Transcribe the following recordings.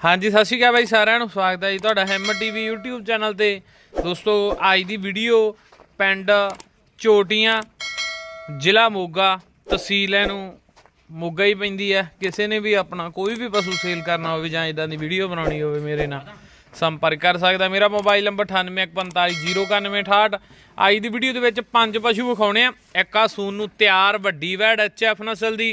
ਹਾਂਜੀ, ਸਤਿ ਸ਼੍ਰੀ ਅਕਾਲ ਬਾਈ ਸਾਰਿਆਂ ਨੂੰ। ਸਵਾਗਤ ਹੈ ਜੀ ਤੁਹਾਡਾ ਹੈਮਰ ਟੀਵੀ YouTube ਚੈਨਲ ਤੇ। ਦੋਸਤੋ, ਅੱਜ ਦੀ ਵੀਡੀਓ ਪਿੰਡ ਚੋਟੀਆਂ, ਜ਼ਿਲ੍ਹਾ ਮੋਗਾ, ਤਹਿਸੀਲ ਇਹਨੂੰ ਮੋਗਾ ਹੀ ਪੈਂਦੀ ਹੈ। ਕਿਸੇ ਨੇ ਵੀ ਆਪਣਾ ਕੋਈ ਵੀ ਪਸ਼ੂ ਸੇਲ ਕਰਨਾ ਹੋਵੇ ਜਾਂ ਇਦਾਂ ਦੀ ਵੀਡੀਓ ਬਣਾਉਣੀ ਹੋਵੇ ਮੇਰੇ ਨਾਲ ਸੰਪਰਕ ਕਰ ਸਕਦਾ ਮੇਰਾ ਮੋਬਾਈਲ ਨੰਬਰ 9845099168 ਅੱਜ ਦੀ ਵੀਡੀਓ ਦੇ ਵਿੱਚ ਪੰਜ ਪਸ਼ੂ ਵਿਖਾਉਣੇ ਆ। ਇੱਕ ਆ ਸੂਨ ਨੂੰ ਤਿਆਰ, ਵੱਡੀ ਵੈੜ ਐਚਐਫ ਨਸਲ ਦੀ।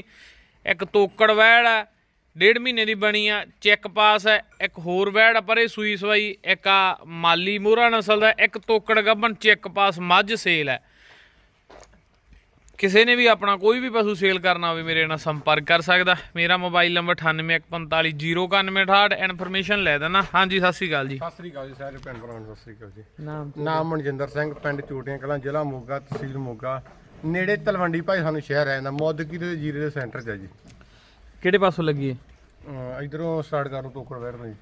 ਇੱਕ ਤੋਕੜ ਵੈੜ ਹੈ। ਡੇਢ ਮਹੀਨੇ ਦੀ ਬਣੀ ਆ ਚੈੱਕ ਪਾਸ ਹੈ ਇੱਕ ਹੋਰ ਵੈੜ ਆ ਪਰੇ ਸੂਈ ਸਵਾਈ ਇੱਕ ਆ ਮਾਲੀ ਮੋਹਰਾ ਨਸਲ ਦਾ ਇੱਕ ਤੋਕੜ ਗੱਬਨ ਚੈੱਕ ਪਾਸ ਮੱਝ ਸੇਲ ਹੈ। ਕਿਸੇ ਨੇ ਵੀ ਆਪਣਾ ਕੋਈ ਵੀ ਪਸ਼ੂ ਸੇਲ ਕਰਨਾ ਹੋਵੇ ਮੇਰੇ ਨਾਲ ਸੰਪਰਕ ਕਰ ਸਕਦਾ। ਮੇਰਾ ਮੋਬਾਈਲ ਨੰਬਰ 9815409168 ਇਨਫੋਰਮੇਸ਼ਨ ਲੈ ਦੇਣਾ। ਹਾਂਜੀ ਸਤਿ ਸ਼੍ਰੀ ਅਕਾਲ ਜੀ। ਸਤਿ ਸ੍ਰੀ ਅਕਾਲ ਜੀ ਸਾਰੇ ਭੈਣ ਭਰਾਵਾਂ ਨੂੰ ਸਤਿ ਸ੍ਰੀ ਅਕਾਲ ਜੀ। ਨਾਮ ਨਾਮ ਮਨਜਿੰਦਰ ਸਿੰਘ ਪਿੰਡ ਚੋਟੀਆਂ ਕਲਾਂ ਜ਼ਿਲ੍ਹਾ ਮੋਗਾ ਤਹਿਸੀਲ ਮੋਗਾ। ਨੇੜੇ ਤਲਵੰਡੀ ਭਾਈ ਸਾਨੂੰ ਸ਼ਹਿਰ ਹੈ ਜਾਂਦਾ ਮੋਦਕੀ ਦੇ ਜੀਰੇ ਦੇ ਸੈਂਟਰ 'ਚ ਹੈ ਜੀ। ਕਿਹੜੇ ਪਾਸੋਂ ਲੱਗੀ ਹੈ ਇਧਰੋਂ ਸਟਾਰਟ ਕਰੋ ਟੋਕਰ ਤੋਂ ਜੀ।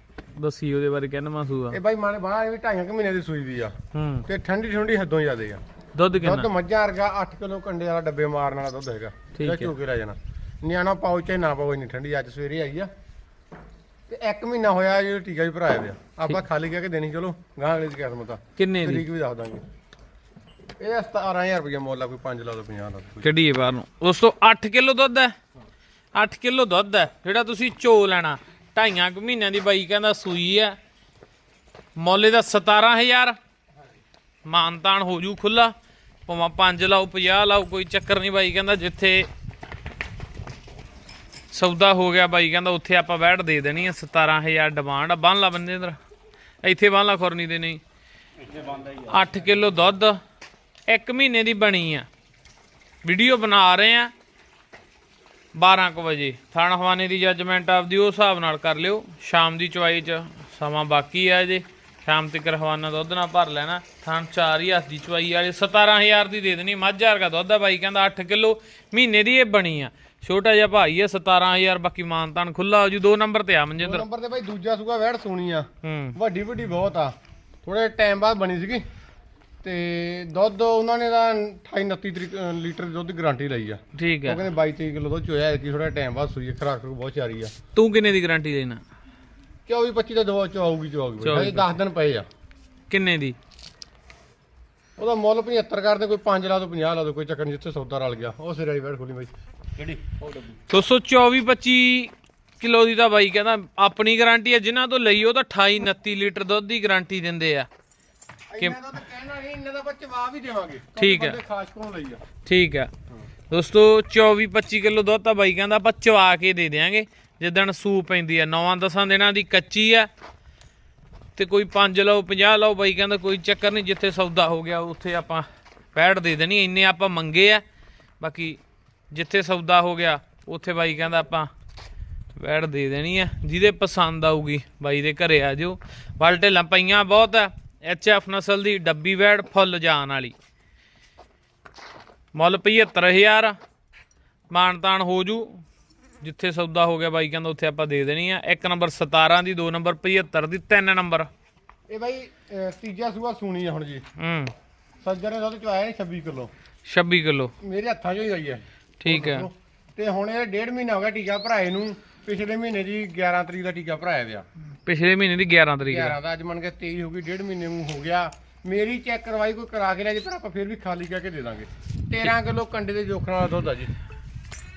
ਦੱਸੀ ਉਹਦੇ ਬਾਰੇ ਕਹਿਣਾ ਮਾਸੂਆ ਇਹ ਬਾਈ ਮਾਨੇ ਬਾਹਰ ਵੀ ਢਾਈਆਂ ਕੁ ਮਹੀਨੇ ਦੀ ਸੂਈ ਵੀ ਆ। ਹੂੰ। ਤੇ ਠੰਡੀ ਠੰਡੀ ਹੱਦੋਂ ਜ਼ਿਆਦੇ ਆ। ਦੁੱਧ ਦੁੱਧ ਕਿੰਨਾ ਮੱਝਾਂ ਵਰਗਾ 8 ਕਿਲੋ ਕੰਡੇ ਵਾਲਾ ਡੱਬੇ ਮਾਰਨ ਵਾਲਾ ਦੁੱਧ ਹੈਗਾ। ਠੀਕ ਹੈ। ਚੋ ਕੇ ਲੈ ਜਾਣਾ। ਨਿਆਣਾ ਪਾਉ ਚਾਹੇ ਨਾ ਪਾਉ ਇੰਨੀ ਠੰਡੀ ਅੱਜ ਸਵੇਰੇ ਆਈ ਆ। ਤੇ 1 ਮਹੀਨਾ ਹੋਇਆ ਜੇ ਟੀਕਾ ਵੀ ਭਰਾਇਆ ਪਿਆ। ਆਪਾਂ ਖਾਲੀ ਕਹਿ ਕੇ ਦੇਣੀ ਚਲੋ ਗਾਂ ਅਗਲੇ ਦੀ ਕਿਸਮਤ ਆ। ਕਿੰਨੇ ਦੀ? ਤਰੀਕ ਵੀ ਦੱਸ ਦਾਂਗੇ। ਇਹ 17000 ਰੁਪਏ ਮੁੱਲ ਆ ਕੋਈ 5 ਲਾ ਦੋ 50 ਲਾ ਦੋ ਕੱਢੀਏ ਬਾਹਰ ਨੂੰ? ਉਸ ਤੋਂ 8 ਕਿਲੋ ਦੁੱਧ ਹੈ। 8 ਕਿਲੋ ਦੁੱਧ ਹੈ ਜਿਹੜਾ ਤੁਸੀਂ ਝੋ ਲੈਣਾ। ਢਾਈਆਂ ਕੁ ਮਹੀਨਿਆਂ ਦੀ ਬਾਈ ਕਹਿੰਦਾ ਸੂਈ ਹੈ। ਮੁੱਲ ਇਹਦਾ 17000 ਮਾਨਤਾਨ ਹੋ ਜੂ ਖੁੱਲਾ ਭਾਵੇਂ 5 ਲਾਓ 50 ਲਾਓ ਕੋਈ ਚੱਕਰ ਨਹੀਂ ਬਾਈ ਕਹਿੰਦਾ ਜਿੱਥੇ ਸੌਦਾ ਹੋ ਗਿਆ ਬਾਈ ਕਹਿੰਦਾ ਉੱਥੇ ਆਪਾਂ ਵੈਟ ਦੇ ਦੇਣੀ ਆ 17000 ਡਿਮਾਂਡ ਆ। ਬੰਨ ਲਾ ਬੰਦੇ ਅੰਦਰ। ਇੱਥੇ ਬੰਨ ਲਾ ਖੁਰਨੀ ਦੇ ਨਹੀਂ। 8 ਕਿਲੋ ਦੁੱਧ 1 ਮਹੀਨੇ ਦੀ ਬਣੀ ਆ। ਵੀਡੀਓ ਬਣਾ ਰਹੇ ਆ। 12 ਕੁ ਵਜੇ। ਥਾਣਾ ਹਵਾਨੇ ਦੀ ਜੱਜਮੈਂਟ ਆਪਦੀ ਉਸ ਹਿਸਾਬ ਨਾਲ ਕਰ ਲਿਓ। ਸ਼ਾਮ ਦੀ ਚੁਆਈ ਚ ਸਮਾਂ ਬਾਕੀ ਆ ਜੇ ਸ਼ਾਮ ਤੱਕ ਹਵਾਨਾ ਦੁੱਧ ਨਾਲ ਭਰ ਲੈਣਾ। ਥਾਣ 4000 ਦੀ ਚੁਆਈ ਵਾਲੇ 17000 ਦੀ ਦੇ ਦੇਣੀ। ਮੱਝ ਵਰਗਾ ਦੁੱਧ ਆ ਬਾਈ ਕਹਿੰਦਾ 8 ਕਿਲੋ ਮਹੀਨੇ ਦੀ ਇਹ ਬਣੀ ਆ। ਛੋਟਾ ਜਿਹਾ ਭਾਈ ਆ 17000 ਬਾਕੀ ਮਾਨਤਾਨ ਖੁੱਲਾ ਹੋ ਜੂ। ਦੋ ਨੰਬਰ ਤੇ ਆ ਮਨਜਿੰਦਰ। ਨੰਬਰ ਤੇ ਬਾਈ ਦੂਜਾ ਸੂਗਾ ਵੈੜ ਸੋਣੀ ਆ। ਹੂੰ। ਵੱਡੀ ਵੱਡੀ ਬਹੁਤ ਆ। ਥੋੜੇ ਟਾਈਮ ਬਾਅਦ ਬਣੀ ਸੀਗੀ। ਤੇ ਦੁੱਧ ਉਹਨਾਂ ਨੇ ਤਾਂ 28 29 ਤਰੀਕ ਅਹ ਲੀਟਰ ਦੁੱਧ ਦੀ ਗਾਰੰਟੀ ਲਈ ਆ। ਠੀਕ ਉਹ ਹੈ ਕਹਿੰਦੇ 22 23 ਕਿਲੋ ਦੁੱਧ ਚੋਇਆ ਕਿ ਥੋੜਾ ਟਾਈਮ ਬਾਅਦ ਸੂਈ ਖੁਰਾਕ ਖਰੂਕ ਬਹੁਤ ਚਾਰੀ ਆ। ਤੂੰ ਕਿੰਨੇ ਦੀ ਗਾਰੰਟੀ ਦੇਣਾ? 24 25 ਦਾ ਦੋ ਚੋਊਗੀ ਚੋਊਗੀ ਚੌਵੀ ਹਜੇ 10 ਦਿਨ ਪਏ ਆ। ਕਿੰਨੇ ਦੀ? ਉਹਦਾ ਮੁੱਲ 75 ਕਰਦੇ ਕੋਈ 5 ਲਾ ਦੋ 50 ਲਾ ਦੋ ਕੋਈ ਚੱਕਰ ਨਹੀਂ ਜਿੱਥੇ ਸੌਦਾ ਰਲ ਗਿਆ। ਉਹ ਸਿਰੇ ਵਾਲੀ ਵੈੜ ਖੋਲੀ ਬਾਈ। ਕਿਹੜੀ? 224 25 ਕਿਲੋ ਦੀ ਤਾਂ ਬਾਈ ਕਹਿੰਦਾ ਆਪਣੀ ਗਾਰੰਟੀ ਹੈ ਜਿਨ੍ਹਾਂ ਤੋਂ ਲਈ ਉਹ ਤਾਂ 28 29 ਲੀਟਰ ਦੁੱਧ ਦੀ ਗਾਰੰਟੀ ਦਿੰਦੇ ਆ। ਇਹਨਾਂ ਦਾ ਤਾਂ ਕਹਿਣਾ ਨਹੀਂ ਇਹਨਾਂ ਦਾ ਆਪਾਂ ਚਵਾ ਵੀ ਦੇਵਾਂਗੇ। ਕਿਉਂਕਿ ਠੀਕ ਹੈ। ਬੰਦੇ ਖਾਸ ਕੋਲ ਲਈ ਆ? ਠੀਕ ਆ ਦੋਸਤੋ 24 25 ਕਿਲੋ ਦੁੱਧ ਤਾਂ ਬਾਈ ਕਹਿੰਦਾ ਆਪਾਂ ਚਵਾ ਕੇ ਦੇ ਦੇਾਂਗੇ ਜਿੱਦਣ ਸੂ ਪੈਂਦੀ ਆ 9-10 ਦਿਨਾਂ ਦੀ ਕੱਚੀ ਆ। ਤੇ ਕੋਈ 5 ਲਓ 50 ਲਓ ਬਾਈ ਕਹਿੰਦਾ ਕੋਈ ਚੱਕਰ ਨਹੀਂ ਜਿੱਥੇ ਸੌਦਾ ਹੋ ਗਿਆ ਉੱਥੇ ਆਪਾਂ ਪੈੜ ਦੇ ਦੇਣੀ ਇੰਨੇ ਆਪਾਂ ਮੰਗੇ ਆ। ਬਾਕੀ ਜਿੱਥੇ ਸੌਦਾ ਹੋ ਗਿਆ ਉੱਥੇ ਬਾਈ ਕਹਿੰਦਾ ਆਪਾਂ ਵੈੜ ਦੇ ਦੇਣੀ ਆ। ਜਿਹਦੇ ਪਸੰਦ ਆਊਗੀ ਬਾਈ ਦੇ ਘਰੇ ਆ ਜਿਓ। ਵੱਲ ਢੇਲਾਂ ਪਈਆਂ ਬਹੁਤ ਆ। ਐਫ ਨਸਲ ਦੀ ਡੱਬੀ ਵੈੜ ਫੁੱਲ ਜਾਨ ਵਾਲੀ। ਮੁੱਲ 75000 ਮਾਨਤਾਨ ਹੋ ਜੂ। ਜਿੱਥੇ ਸੌਦਾ ਹੋ ਗਿਆ ਬਾਈ ਕਹਿੰਦਾ ਉੱਥੇ ਆਪਾਂ ਦੇ ਦੇਣੀ ਆ। ਇੱਕ ਨੰਬਰ 17 ਦੀ ਦੋ ਨੰਬਰ 75 ਦੀ ਤਿੰਨ ਨੰਬਰ। ਇਹ ਬਾਈ ਤੀਜਾ ਸੂਆ ਸੂਣੀ ਆ ਹੁਣ ਜੀ। ਹੂੰ। ਸੱਜਰ ਨੇ ਦੁੱਧ ਚਵਾਇਆ ਨੇ 26 ਕਿਲੋ। 26 ਕਿਲੋ। ਮੇਰੇ ਹੱਥਾਂ 'ਚੋਂ ਹੀ ਆਈ ਹੈ ਠੀਕ ਹੈ ਤੇ ਹੁਣ ਇਹ ਡੇਢ ਮਹੀਨਾ ਹੋ ਗਿਆ ਟੀਕਾ ਭਰਾਏ ਨੂੰ। ਪਿਛਲੇ ਮਹੀਨੇ ਦੀ 11 ਤਰੀਕ ਦਾ ਟੀਕਾ ਭਰਾਇਆ ਪਿਆ। ਪਿਛਲੇ ਮਹੀਨੇ ਦੀ 11 ਤਰੀਕ ਦਾ। 11 ਦਾ ਅੱਜ ਮੰਨ ਕੇ 23 ਹੋ ਗਈ ਡੇਢ ਮਹੀਨੇ ਨੂੰ ਹੋ ਗਿਆ। ਮੇਰੀ ਚੈੱਕ ਕਰਵਾਈ ਕੋਈ ਕਰਾ ਕੇ ਲੈ ਜੇ ਪਰ ਆਪਾਂ ਫਿਰ ਵੀ ਖਾਲੀ ਕਹਿ ਕੇ ਦੇ ਦਾਂਗੇ। 13 ਕਿਲੋ ਕੰਡੇ ਦੇ ਜੋਖਣ ਵਾਲਾ ਦੁੱਧ ਆ ਜੀ।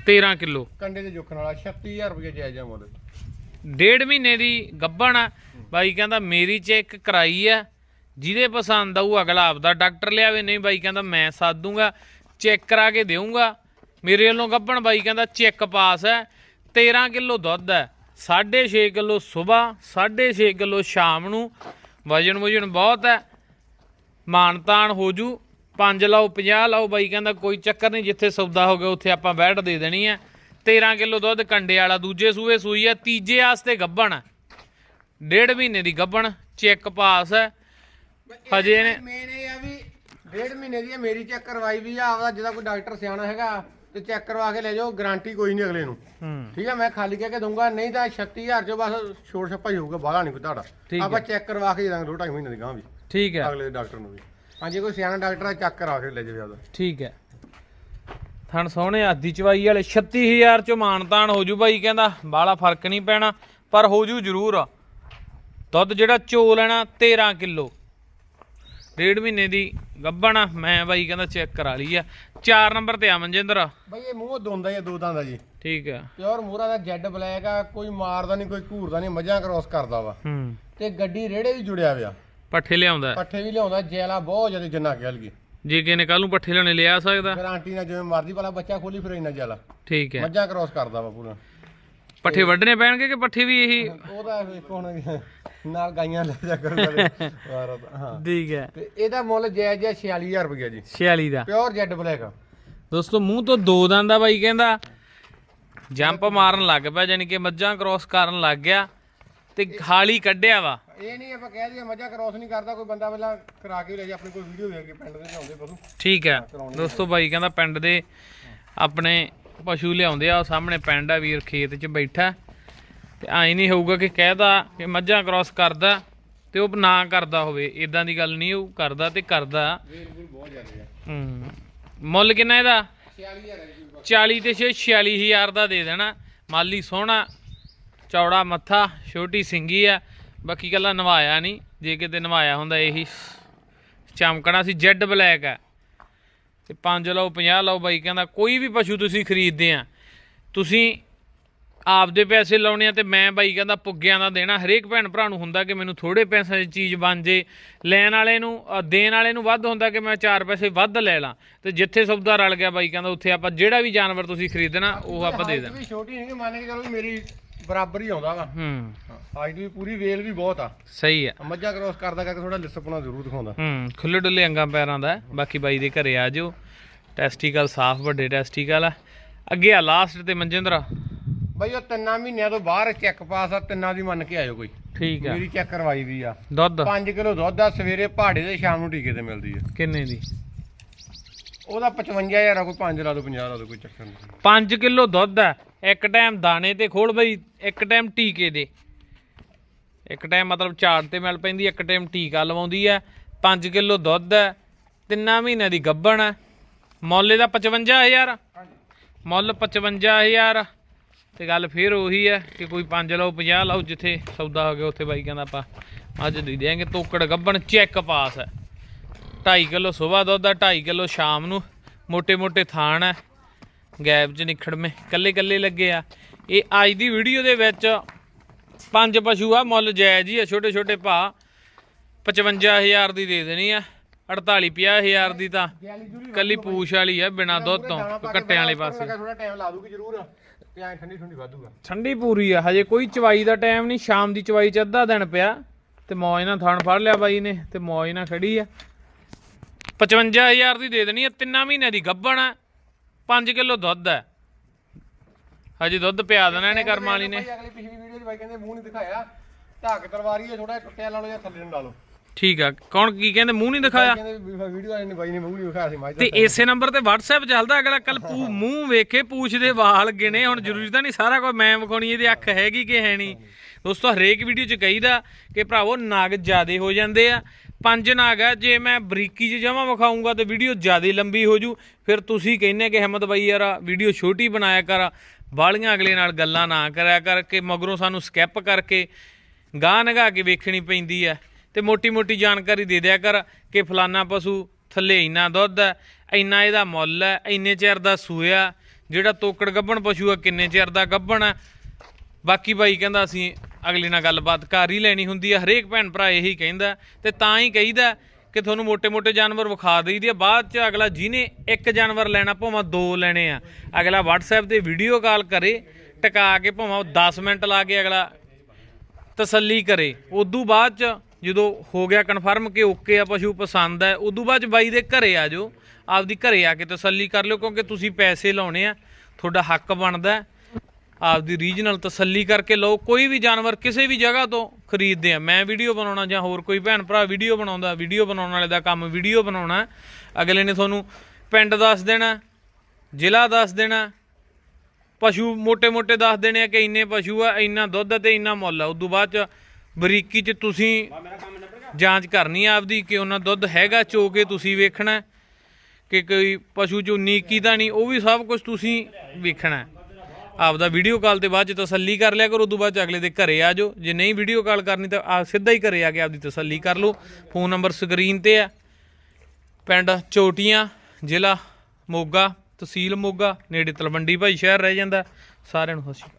13 ਕਿਲੋ। ਕੰਡੇ ਦੇ ਜੋਖਣ ਵਾਲਾ 36000 ਰੁਪਏ ਜਾਇਜ਼ ਆ ਮੁੱਲ। ਡੇਢ ਮਹੀਨੇ ਦੀ ਗੱਭਣ ਆ। ਬਾਈ ਕਹਿੰਦਾ ਮੇਰੀ ਚੈੱਕ ਕਰਾਈ ਆ। ਜਿਹਦੇ ਪਸੰਦ ਆਊ ਅਗਲਾ ਆਪਦਾ ਡਾਕਟਰ ਲਿਆਵੇ। ਨਹੀਂ ਬਾਈ ਕਹਿੰਦਾ ਮੈਂ ਸਾਧ ਦੂੰਗਾ ਚੈੱਕ ਕਰਾ ਕੇ ਦੇਊਂਗਾ। ਮੇਰੇ ਵੱਲੋਂ ਗੱਭਣ ਬਾਈ ਕਹਿੰਦਾ ਚੈੱਕ ਪਾਸ ਹੈ 13 ਕਿਲੋ ਦੁੱਧ ਹੈ 6.5 ਕਿਲੋ ਸਵੇਰ 6.5 ਕਿਲੋ ਸ਼ਾਮ ਨੂੰ। ਵਜਨ ਵਜਨ ਬਹੁਤ ਹੈ। ਮਾਨਤਾਨ ਹੋ ਜੂ। 5 ਲਾਓ 50 ਲਾਓ ਬਾਈ ਕਹਿੰਦਾ ਕੋਈ ਚੱਕਰ ਨਹੀਂ ਜਿੱਥੇ ਸੌਦਾ ਹੋ ਗਿਆ ਉੱਥੇ ਆਪਾਂ ਬੈਠ ਦੇ ਦੇਣੀ ਹੈ। 13 ਕਿਲੋ ਦੁੱਧ ਕੰਡੇ ਵਾਲਾ ਦੂਜੇ ਸੂਏ ਸੂਈ ਹੈ ਤੀਜੇ ਆਸਤੇ ਗੱਭਣ ਡੇਢ ਮਹੀਨੇ ਦੀ ਗੱਭਣ ਚੈੱਕ ਪਾਸ ਹੈ। ਹਜੇ ਨੇ ਮੇਨ ਆ ਵੀ ਡੇਢ ਮਹੀਨੇ ਦੀ ਮੇਰੀ ਚੈੱਕ ਕਰਵਾਈ ਵੀ ਆ ਆਪਦਾ ਜਿਹਦਾ ਕੋਈ ਡਾਕਟਰ ਸਿਆਣਾ ਹੈਗਾ। ਤੇ ਚੈੱਕ ਕਰਵਾ ਕੇ ਲੈ ਜਾਓ ਗਾਰੰਟੀ ਕੋਈ ਨਹੀਂ ਅਗਲੇ ਨੂੰ। ਹੂੰ। ਠੀਕ ਹੈ ਮੈਂ ਖਾਲੀ ਕਹਿ ਕੇ ਦਊਂਗਾ ਨਹੀਂ ਤਾਂ 36000 ਚੋਂ ਬਸ ਛੋੜ ਛੱਪਾ ਹੀ ਹੋਊਗਾ ਬਾਹਲਾ ਨਹੀਂ ਕੋਈ ਤੁਹਾਡਾ। ਠੀਕ ਆਪਾਂ ਚੈੱਕ ਕਰਵਾ ਕੇ ਦਾਂਗੇ ਦੋ ਢਾਈ ਮਹੀਨੇ ਦੀ ਗਾਂ ਵੀ ਠੀਕ ਹੈ। ਅਗਲੇ ਦੇ ਡਾਕਟਰ ਨੂੰ ਵੀ। ਹਾਂਜੀ ਕੋਈ ਸਿਆਣਾ ਡਾਕਟਰ ਆ ਚੈੱਕ ਕਰਾ ਕੇ ਲੈ ਜਾਵੇ ਆਪਦਾ। ਠੀਕ ਹੈ। ਥਣ ਸੋਹਣੇ ਆਦੀ ਚਵਾਈ ਵਾਲੇ 36000 ਚੋਂ ਮਾਨਤਾਨ ਹੋ ਜੂ ਬਾਈ ਕਹਿੰਦਾ ਬਾਲਾ ਫ਼ਰਕ ਨਹੀਂ ਪੈਣਾ ਪਰ ਹੋ ਜੂ ਜ਼ਰੂਰ। ਦੁੱਧ ਜਿਹੜਾ ਚੋ ਲੈਣਾ 13 ਕਿਲੋ। ਡੇਢ ਮਹੀਨੇ ਦੀ ਗੱਭਣ ਆ। ਮੈਂ ਬਾਈ ਕਹਿੰਦਾ ਚੈੱਕ ਕਰਾ ਲਈ ਆ। 4 ਨੰਬਰ ਤੇ ਆ ਮਨਜਿੰਦਰ। ਬਈ ਇਹ ਮੂੰਹ ਦੋਂਦਾ ਹੀ ਆ, ਦੋ ਦੰਦ ਜੀ। ਠੀਕ ਆ। ਪਿਓਰ ਮੂਰਾ ਦਾ ਜੈਡ ਬਲੈਕ ਆ ਕੋਈ ਮਾਰਦਾ ਨਹੀਂ ਕੋਈ ਘੂਰਦਾ ਨਹੀਂ ਮੱਝਾਂ ਕ੍ਰੋਸ ਕਰਦਾ ਵਾ। ਹੂੰ। ਤੇ ਗੱਡੀ ਰੇੜੇ ਵੀ ਜੁੜਿਆ ਹੋਇਆ ਪੱਠੇ ਲਿਆਉਂਦਾ। ਪੱਠੇ ਵੀ ਲਿਆਉਂਦਾ ਜੈਲਾ ਬਹੁਤ ਜ਼ਿਆਦਾ ਜੰਨਾ ਕਹਿ ਲਗੀ। ਜੇ ਕਿਸੇ ਨੇ ਕੱਲ ਨੂੰ ਪੱਠੇ ਲਿਆਉਣੇ ਲਿਆ ਸਕਦਾ। ਗਾਰੰਟੀ ਨਾਲ ਜਿਵੇਂ ਮਰਜ਼ੀ ਵਾਲਾ ਬੱਚਾ ਖੋਲੀ ਫਿਰ ਇੰਨਾ ਜੈਲਾ। ਠੀਕ ਹੈ ਮੱਝਾਂ ਕ੍ਰੋਸ ਕਰਦਾ ਵਾ ਪੂਰਾ। ਪੱਠੇ ਵੱਢਣੇ ਪੈਣਗੇ ਕਿ ਪੱਠੇ ਵੀ ਇਹੀ? ਉਹਦਾ ਇੱਕ ਹੁਣ। ਨਾਲ ਗਾਈਆਂ ਲੈ ਜਾ ਕਰੂਗਾ ਹਾਂ। ਠੀਕ ਹੈ। ਤੇ ਇਹਦਾ ਮੁੱਲ ਜਾਇਜ਼ ਹੈ 46000 ਰੁਪਏ ਜੀ। 46 ਦਾ। ਪਿਓਰ ਜੈਡ ਬਲੈਕ ਦੋਸਤੋ ਮੂੰਹ ਤੋਂ ਦੋ ਦੰਦ ਆ ਬਾਈ ਕਹਿੰਦਾ। ਜੰਪ ਮਾਰਨ ਲੱਗ ਪਿਆ ਯਾਨੀ ਕਿ ਮੱਝਾਂ ਕ੍ਰੋਸ ਕਰਨ ਲੱਗ ਗਿਆ ਤੇ ਖਾਲੀ ਕੱਢਿਆ ਵਾ। ਇਹ ਨਹੀਂ ਆਪਾਂ ਕਹਿ ਦਈਏ ਮੱਝਾਂ ਕ੍ਰੋਸ ਨਹੀਂ ਕਰਦਾ ਕੋਈ ਬੰਦਾ ਪਹਿਲਾਂ ਕਰਾ ਕੇ ਲੈ ਜਾ ਆਪਣੀ ਕੋਈ ਵੀਡੀਓ ਵੇਖ ਕੇ ਪਿੰਡ ਦੇ ਲਿਆਉਂਦੇ ਪਸ਼ੂ। ਠੀਕ ਹੈ। ਦੋਸਤੋ ਬਾਈ ਕਹਿੰਦਾ ਪਿੰਡ ਦੇ ਆਪਣੇ ਪਸ਼ੂ ਲਿਆਉਂਦੇ ਆ ਉਹ ਸਾਹਮਣੇ ਪਿੰਡ ਆ ਵੀਰ ਖੇਤ 'ਚ ਬੈਠਾ। ਤੇ ਐਂ ਨਹੀਂ ਹੋਊਗਾ ਕਿ ਕਹਿਦਾ ਕਿ ਮੱਝਾਂ ਕ੍ਰੋਸ ਕਰਦਾ ਤੇ ਉਹ ਨਾ ਕਰਦਾ ਹੋਵੇ। ਇਦਾਂ ਦੀ ਗੱਲ ਨਹੀਂ ਉਹ ਕਰਦਾ ਤੇ ਕਰਦਾ। ਹੈ। ਮੁੱਲ ਕਿੰਨਾ ਇਹਦਾ? 46000 ਹੈ ਜੀ 40 ਤੇ 46000 ਦਾ ਦੇ ਦੇਣਾ। ਮਾਲੀ ਸੋਹਣਾ ਚੌੜਾ ਮੱਥਾ ਛੋਟੀ ਸਿੰਗੀ ਆ। ਬਾਕੀ ਕੱਲਾ ਨਵਾਇਆ ਨਹੀਂ ਜੇ ਕਿਤੇ ਨਵਾਇਆ ਹੁੰਦਾ ਇਹੀ। ਚਮਕਣਾ ਸੀ ਜੈਡ ਬਲੈਕ ਆ। ਤੇ 5 ਲਓ 50 ਲਓ ਬਾਈ ਕਹਿੰਦਾ ਕੋਈ ਵੀ ਪਸ਼ੂ ਤੁਸੀਂ ਖਰੀਦਦੇ ਆ ਤੁਸੀਂ ਆਪਦੇ ਪੈਸੇ ਲਾਉਣੇ ਆ ਤੇ ਮੈਂ ਬਾਈ ਕਹਿੰਦਾ ਪੁੱਗਿਆਂ ਦਾ ਦੇਣਾ। ਹਰੇਕ ਭੈਣ ਭਰਾ ਨੂੰ ਹੁੰਦਾ ਕਿ ਮੈਨੂੰ ਥੋੜੇ ਪੈਸਿਆਂ ਦੀ ਚੀਜ਼ ਬਣ ਜੇ। ਲੈਣ ਵਾਲੇ ਨੂੰ ਦੇਣ ਵਾਲੇ ਨੂੰ ਵੱਧ ਹੁੰਦਾ ਕਿ ਮੈਂ 4 ਪੈਸੇ ਵੱਧ ਲੈ ਲਾਂ। ਤੇ ਜਿੱਥੇ ਸੌਦਾ ਰਲ ਗਿਆ ਬਾਈ ਕਹਿੰਦਾ ਉੱਥੇ ਆਪਾਂ ਜਿਹੜਾ ਵੀ ਜਾਨਵਰ ਤੁਸੀਂ ਖਰੀਦਣਾ ਉਹ ਆਪਾਂ ਦੇ ਦੇਣਾ। ਛੋਟੀ ਨਹੀਂ ਕਿ ਮੰਨ ਕੇ ਚਲੋ ਮੇਰੀ ਬਰਾਬਰ ਹੀ ਆਉਂਦਾ ਵਾ। ਹੂੰ। ਹਾਈਟ ਵੀ ਪੂਰੀ ਵੇਲ ਵੀ ਬਹੁਤ ਆ। ਸਹੀ ਆ। ਮੱਝਾਂ ਕ੍ਰੋਸ ਕਰਦਾ ਕਰਕੇ ਥੋੜਾ ਲਿਸਪਣਾ ਜ਼ਰੂਰ ਦਿਖਾਉਂਦਾ। ਹੂੰ ਖੁੱਲੇ ਡੁੱਲੇ ਅੰਗਾਂ ਪੈਰਾਂ ਦਾ। ਬਾਕੀ ਬਾਈ ਦੇ ਘਰੇ ਆ ਜਾਓ। ਟੈਸਟੀਕਲ ਸਾਫ਼ ਵੱਡੇ ਟੈਸਟੀਕਲ ਆ। ਅੱਗੇ ਆ ਲਾਸਟ ਤੇ ਮਨਜਿੰਦਰ। ਬਈ ਉਹ ਤਿੰਨਾਂ ਮਹੀਨਿਆਂ ਤੋਂ ਬਾਹਰ ਚੈੱਕ ਪਾਸ ਆ ਤਿੰਨਾਂ ਦੀ ਮੰਨ ਕੇ ਆਇਓ ਕੋਈ। ਠੀਕ ਆ। ਮੇਰੀ ਚੈੱਕ ਕਰਵਾਈ ਦੀ ਆ। ਦੁੱਧ? 5 ਕਿਲੋ ਦੁੱਧ ਆ ਸਵੇਰੇ ਪਹਾੜੇ ਤੇ ਸ਼ਾਮ ਨੂੰ ਟੀਕੇ ਤੇ ਮਿਲਦੀ ਆ। ਕਿੰਨੇ ਦੀ? ਉਹਦਾ 55000 ਆ ਕੋਈ 5 ਲਾ ਦੋ 50 ਲਾ ਦੋ ਕੋਈ ਚੱਕਰ ਨਹੀਂ। 5 ਕਿਲੋ ਦੁੱਧ ਹੈ ਇੱਕ ਟਾਈਮ ਦਾਣੇ ਤੇ ਖੋਲ ਬਈ ਇੱਕ ਟਾਈਮ ਟੀਕੇ ਦੇ। ਇੱਕ ਟਾਈਮ ਮਤਲਬ ਝਾੜ ਤੇ ਮਿਲ ਪੈਂਦੀ ਇੱਕ ਟਾਈਮ ਟੀਕਾ ਲਵਾਉਂਦੀ ਹੈ 5 ਕਿਲੋ ਦੁੱਧ ਹੈ ਤਿੰਨਾਂ ਮਹੀਨਿਆਂ ਦੀ ਗੱਭਣ ਹੈ ਮੁੱਲ ਇਹਦਾ 55000 ਮੁੱਲ 55000 ਤੇ ਗੱਲ ਫੇਰ ਉਹੀ ਹੈ ਕਿ ਕੋਈ 5 ਲਓ 50 ਲਓ, ਜਿੱਥੇ ਸੌਦਾ ਹੋ ਗਿਆ, ਉੱਥੇ ਬਾਈ ਕਹਿੰਦਾ ਆਪਾਂ ਅੱਜ ਦੇ ਦੇਾਂਗੇ ਤੋਕੜ ਗੱਬਣ ਚੈੱਕ ਪਾਸ ਹੈ। 2.5 ਕਿਲੋ ਸਵੇਰ ਦੁੱਧ ਦਾ 2.5 ਕਿਲੋ ਸ਼ਾਮ ਨੂੰ। ਮੋٹے-ਮੋٹے ਥਾਣ ਹੈ। ਗੈਪ 'ਚ ਨਿਖੜਵੇਂ, ਕੱਲੇ-ਕੱਲੇ ਲੱਗੇ ਆ। ਇਹ ਅੱਜ ਦੀ ਵੀਡੀਓ ਦੇ ਵਿੱਚ ਪੰਜ ਪਸ਼ੂ ਆ, ਮੁੱਲ ਜਾਇਜ਼ ਜੀ ਆ, ਛੋਟੇ-ਛੋਟੇ ਭਾ। 55000 ਦੀ ਦੇ ਦੇਣੀ ਆ 48 50000 ਦੀ ਤਾਂ ਕੱਲੀ ਪੂਛ ਵਾਲੀ ਆ, ਬਿਨਾ ਦੁੱਧ ਤੋਂ ਕੱਟਿਆਂ ਵਾਲੇ ਪਾਸੇ। ਤੇ ਐ ਠੰਡੀ ਠੰਡੀ ਵਾਧੂਗਾ। ਠੰਡੀ ਪੂਰੀ ਆ ਹਜੇ ਕੋਈ ਚਵਾਈ ਦਾ ਟਾਈਮ ਨਹੀਂ ਸ਼ਾਮ ਦੀ ਚਵਾਈ ਚ ਅੱਧਾ ਦਿਨ ਪਿਆ ਤੇ ਮੌਜ ਨਾਲ ਥਣ ਫੜ ਲਿਆ ਬਾਈ ਨੇ ਤੇ ਮੌਜ ਨਾਲ ਖੜੀ ਆ। 55000 ਦੀ ਦੇ ਦੇਣੀ ਆ ਤਿੰਨਾਂ ਮਹੀਨਿਆਂ ਦੀ ਗੱਭਣ ਆ 5 ਕਿਲੋ ਦੁੱਧ ਹੈ ਹਜੇ ਦੁੱਧ ਪਿਆ ਦੇਣਾ ਇਹਨੇ ਕਰਮ ਵਾਲੀ ਨੇ। ਅਗਲੀ ਪਿਛਲੀ ਵੀਡੀਓ 'ਚ ਬਾਈ ਕਹਿੰਦੇ ਮੂੰਹ ਨਹੀਂ ਦਿਖਾਇਆ ਢੱਕ ਤਲਵਾਰੀ ਹੈ ਥੋੜਾ ਟੁੱਟਿਆ ਲਾ ਲਓ ਜਾਂ ਥੱਲੇ ਨੂੰ ਲਾ ਲਓ। ਠੀਕ ਆ। ਕੌਣ ਕੀ ਕਹਿੰਦੇ? ਮੂੰਹ ਨਹੀਂ ਦਿਖਾਇਆ? ਕਹਿੰਦੇ ਵੀਡੀਓ ਵਾਲੇ ਨੇ ਬਾਈ ਨੇ ਮੂੰਹ ਨਹੀਂ ਦਿਖਾਇਆ ਸੀ ਮਾਝ ਤੇ ਇਸੇ ਨੰਬਰ ਤੇ WhatsApp ਚੱਲਦਾ ਅਗਲਾ ਕੱਲ ਮੂੰਹ ਵੇਖੇ ਪੂਛ ਦੇ ਵਾਲ ਗਿਣੇ ਹੁਣ ਜ਼ਰੂਰੀ ਤਾਂ ਨਹੀਂ ਸਾਰਾ ਕੁਝ ਮੈਂ ਵਿਖਾਉਣੀ ਇਹਦੀ ਅੱਖ ਹੈਗੀ ਕਿ ਹੈ ਨਹੀਂ। ਦੋਸਤੋ ਹਰੇਕ ਵੀਡੀਓ 'ਚ ਕਹੀਦਾ ਕਿ ਭਰਾਵੋ ਨਗ ਜ਼ਿਆਦੇ ਹੋ ਜਾਂਦੇ ਆ। ਪੰਜ ਨਗ ਆ ਜੇ ਮੈਂ ਬਰੀਕੀ 'ਚ ਜਮਾ ਵਿਖਾਉਂਗਾ ਤੇ ਵੀਡੀਓ ਜ਼ਿਆਦੇ ਲੰਬੀ ਹੋ ਜੂ। ਫਿਰ ਤੁਸੀਂ ਕਹਿੰਦੇ ਕਿ ਅਹਿਮਦ ਬਾਈ ਯਾਰ ਵੀਡੀਓ ਛੋਟੀ ਬਣਾਇਆ ਕਰ ਬਾਲੀਆਂ ਅਗਲੇ ਨਾਲ ਗੱਲਾਂ ਨਾ ਕਰਿਆ ਕਰ ਕਿ ਮਗਰੋਂ ਸਾਨੂੰ ਸਕਿਪ ਕਰਕੇ ਗਾਹ ਨਗਾ ਕੇ ਵੇਖਣੀ ਪੈਂਦੀ ਆ। ਤੇ ਮੋਟੀ-ਮੋਟੀ ਜਾਣਕਾਰੀ ਦੇ ਦਿਆ ਕਰ ਕਿ ਫਲਾਨਾ ਪਸ਼ੂ ਥੱਲੇ ਇੰਨਾ ਦੁੱਧ ਹੈ, ਇੰਨਾ ਇਹਦਾ ਮੁੱਲ ਹੈ, ਇੰਨੇ ਚਿਰ ਦਾ ਸੂਇਆ ਜਿਹੜਾ ਤੋਕੜ ਗੱਭਣ ਪਸ਼ੂ ਆ, ਕਿੰਨੇ ਚਿਰ ਦਾ ਗੱਭਣ ਹੈ। ਬਾਕੀ ਬਾਈ ਕਹਿੰਦਾ ਅਸੀਂ ਅਗਲੇ ਨਾਲ ਗੱਲਬਾਤ ਕਰ ਹੀ ਲੈਣੀ ਹੁੰਦੀ ਹੈ ਹਰੇਕ ਭੈਣ ਭਰਾ ਇਹੀ ਕਹਿੰਦਾ ਤੇ ਤਾਂ ਹੀ ਕਹੀਦਾ ਕਿ ਤੁਹਾਨੂੰ ਮੋٹے-ਮੋٹے ਜਾਨਵਰ ਵਿਖਾ ਦਈਦੀ ਆ, ਬਾਅਦ ਚ ਅਗਲਾ ਜਿਹਨੇ ਇੱਕ ਜਾਨਵਰ ਲੈਣਾ, ਭਾਵੇਂ ਦੋ ਲੈਣੇ ਆ, ਅਗਲਾ WhatsApp ਤੇ ਵੀਡੀਓ ਕਾਲ ਕਰੇ, ਟਿਕਾ ਕੇ ਭਾਵੇਂ 10 ਮਿੰਟ ਲਾ ਕੇ ਅਗਲਾ ਤਸੱਲੀ ਕਰੇ, ਉਦੋਂ ਬਾਅਦ ਚ ਜਦੋਂ ਹੋ ਗਿਆ ਕਨਫਰਮ ਕਿ ਓਕੇ ਆ, ਪਸ਼ੂ ਪਸੰਦ ਹੈ ਉਦੋਂ ਬਾਅਦ ਬਾਈ ਦੇ ਘਰੇ ਆ ਜਾਓ, ਆਪਦੀ ਘਰੇ ਆ ਕੇ ਤਸੱਲੀ ਕਰ ਲਿਓ, ਕਿਉਂਕਿ ਤੁਸੀਂ ਪੈਸੇ ਲਾਉਣੇ ਆ, ਤੁਹਾਡਾ ਹੱਕ ਬਣਦਾ ਆਪਦੀ ਰੀਜਨਲ ਤਸੱਲੀ ਕਰਕੇ ਲਓ, ਕੋਈ ਵੀ ਜਾਨਵਰ ਕਿਸੇ ਵੀ ਜਗ੍ਹਾ ਤੋਂ ਖਰੀਦਦੇ ਆ। ਮੈਂ ਵੀਡੀਓ ਬਣਾਉਣਾ ਜਾਂ ਹੋਰ ਕੋਈ ਭੈਣ ਭਰਾ ਵੀਡੀਓ ਬਣਾਉਂਦਾ ਵੀਡੀਓ ਬਣਾਉਣ ਵਾਲੇ ਦਾ ਕੰਮ ਵੀਡੀਓ ਬਣਾਉਣਾ। ਅਗਲੇ ਨੇ ਤੁਹਾਨੂੰ ਪਿੰਡ ਦੱਸ ਦੇਣਾ, ਜ਼ਿਲ੍ਹਾ ਦੱਸ ਦੇਣਾ, ਪਸ਼ੂ ਮੋٹے-ਮੋٹے ਦੱਸ ਦੇਣੇ ਆ ਕਿ ਇੰਨੇ ਪਸ਼ੂ ਆ, ਇੰਨਾ ਦੁੱਧ ਤੇ ਇੰਨਾ ਮੁੱਲ ਆ। ਉਸ ਤੋਂ ਬਾਅਦ ਚ ਬਰੀਕੀ ਚ ਤੁਸੀਂ ਜਾਂਚ ਕਰਨੀ ਆ ਆਪਦੀ ਕਿ ਉਹਨਾਂ ਦੁੱਧ ਹੈਗਾ, ਚੋ ਕੇ ਤੁਸੀਂ ਵੇਖਣਾ ਕਿ ਕੋਈ ਪਸ਼ੂ ਚੋਂ ਨੀਕੀ ਤਾਂ ਨਹੀਂ, ਉਹ ਵੀ ਸਭ ਕੁਝ ਤੁਸੀਂ ਵੇਖਣਾ ਆਪਦਾ ਵੀਡੀਓ ਕਾਲ ਤੇ ਬਾਅਦ ਚ ਤਸੱਲੀ ਕਰ ਲਿਆ ਕਰੋ, ਉਦੋਂ ਬਾਅਦ ਚ ਅਗਲੇ ਦੇ ਘਰੇ ਆ ਜਾਓ। ਜੇ ਨਹੀਂ ਵੀਡੀਓ ਕਾਲ ਕਰਨੀ ਤਾਂ ਆ ਸਿੱਧਾ ਹੀ ਘਰੇ ਆ ਕੇ ਆਪਦੀ ਤਸੱਲੀ ਕਰ ਲਓ। ਫੋਨ ਨੰਬਰ ਸਕਰੀਨ ਤੇ ਆ। ਪਿੰਡ ਚੋਟੀਆਂ, ਜ਼ਿਲ੍ਹਾ ਮੋਗਾ, ਤਹਿਸੀਲ ਮੋਗਾ, ਨੇੜੇ ਤਲਵੰਡੀ ਭਾਈ ਸ਼ਹਿਰ ਰਹਿ ਜਾਂਦਾ। ਸਾਰਿਆਂ ਨੂੰ ਸਤਿ